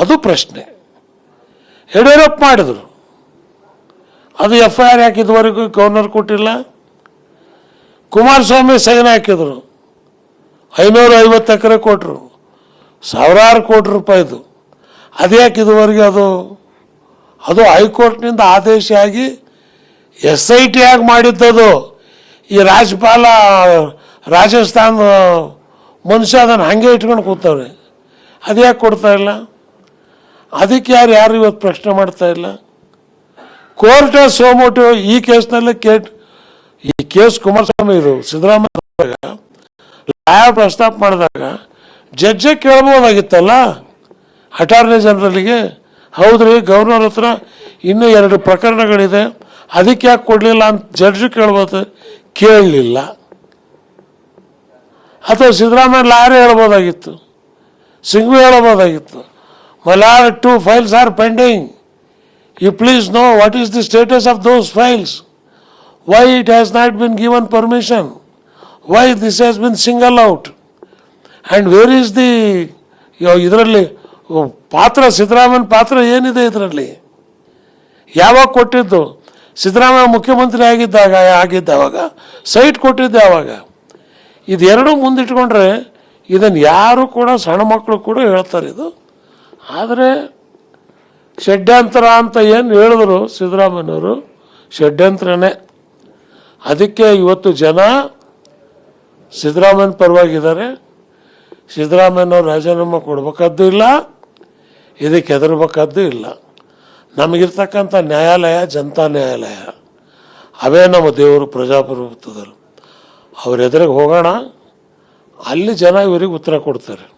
ಅದು ಪ್ರಶ್ನೆ. ಯಡಿಯೂರಪ್ಪ ಮಾಡಿದರು. ಅದು ಎಫ್ ಐ ಆರ್ ಹಾಕಿದವರೆಗೂ ಗವರ್ನರ್ ಕೊಟ್ಟಿಲ್ಲ. ಕುಮಾರಸ್ವಾಮಿ ಸೈನ್ ಹಾಕಿದ್ರು. ಐನೂರ ಐವತ್ತು ಎಕರೆ ಕೊಟ್ಟರು ಸಾವಿರಾರು ಕೋಟಿ ರೂಪಾಯಿದು ಅದ್ಯಾಕೆ ಇದುವರೆಗೆ ಅದು ಅದು ಹೈಕೋರ್ಟ್ನಿಂದ ಆದೇಶ ಆಗಿ ಎಸ್ ಐ ಟಿ ಆಗಿ ಮಾಡಿದ್ದದು. ಈ ರಾಜ್ಯಪಾಲ ರಾಜಸ್ಥಾನ ಮನುಷ್ಯ ಅದನ್ನು ಹಾಗೆ ಇಟ್ಕೊಂಡು ಕೂತವ್ರೆ. ಅದ್ಯಾಕೆ ಕೊಡ್ತಾ ಇಲ್ಲ? ಅದಕ್ಕೆ ಯಾರು ಯಾರು ಇವತ್ತು ಪ್ರಶ್ನೆ ಮಾಡ್ತಾ ಇಲ್ಲ? ಕೋರ್ಟ್ ಸೋಮೋಟು ಈ ಕೇಸ್ನಲ್ಲೇ ಕೇಟ್, ಈ ಕೇಸ್ ಕುಮಾರಸ್ವಾಮಿ ಇದು ಸಿದ್ದರಾಮಯ್ಯ ಪ್ರಸ್ತಾಪ ಮಾಡಿದಾಗ ಜಡ್ಜೆ ಕೇಳ್ಬೋದಾಗಿತ್ತಲ್ಲ? ಅಟಾರ್ನಿ ಜನರಲ್ಗೆ ಹೌದ್ರಿ, ಗವರ್ನರ್ ಹತ್ರ ಇನ್ನೂ ಎರಡು ಪ್ರಕರಣಗಳಿದೆ, ಅದಕ್ಕೆ ಯಾಕೆ ಕೊಡಲಿಲ್ಲ ಅಂತ ಜಡ್ಜ್ ಕೇಳ್ಬೋದು? ಕೇಳಲಿಲ್ಲ. ಅಥವಾ ಸಿದ್ದರಾಮಯ್ಯ ಲಾರೇ ಹೇಳ್ಬೋದಾಗಿತ್ತು, ಸಿಂಗ್ವಿ ಹೇಳ್ಬೋದಾಗಿತ್ತು. Malar two files are pending you please know what is the status of those files why it has not been given permission why this has been singled out and where is the ಇದರಲ್ಲಿ ಪಾತ್ರ ಸಿದ್ದರಾಮಯ್ಯನ ಪಾತ್ರ ಏನಿದೆ ಇದರಲ್ಲಿ? ಯಾವಾಗ ಕೊಟ್ಟಿದ್ದು? ಸಿದ್ದರಾಮಯ್ಯ ಮುಖ್ಯಮಂತ್ರಿ ಆಗಿದ್ದಾಗ ಆಗಿದ್ದ ಅವಾಗ ಸೈಟ್ ಕೊಟ್ಟಿದ್ದೆ ಅವಾಗ. ಇದೆರಡೂ ಮುಂದಿಟ್ಕೊಂಡ್ರೆ ಇದನ್ನು ಯಾರು ಕೂಡ ಸಣ್ಣ ಮಕ್ಕಳು ಕೂಡ ಹೇಳ್ತಾರೆ ಇದು. ಆದರೆ ಷಡ್ಯಂತರ ಅಂತ ಏನು ಹೇಳಿದ್ರು ಸಿದ್ದರಾಮಯ್ಯವರು ಷಡ್ಯಂತ್ರನೇ. ಅದಕ್ಕೆ ಇವತ್ತು ಜನ ಸಿದ್ದರಾಮಯ್ಯನ ಪರವಾಗಿದ್ದಾರೆ. ಸಿದ್ದರಾಮಯ್ಯನವ್ರು ರಾಜೀನಾಮೆ ಕೊಡಬೇಕಾದ್ದು ಇಲ್ಲ, ಇದಕ್ಕೆ ಹೆದರ್ಬೇಕಾದ್ದು ಇಲ್ಲ. ನಮಗಿರ್ತಕ್ಕಂಥ ನ್ಯಾಯಾಲಯ ಜನತಾ ನ್ಯಾಯಾಲಯ. ಅವೇ ನಮ್ಮ ದೇವರು ಪ್ರಜಾಪ್ರಭುತ್ವದಲ್ಲಿ. ಅವ್ರ ಎದುರಿಗೆ ಹೋಗೋಣ. ಅಲ್ಲಿ ಜನ ಇವರಿಗೆ ಉತ್ತರ ಕೊಡ್ತಾರೆ.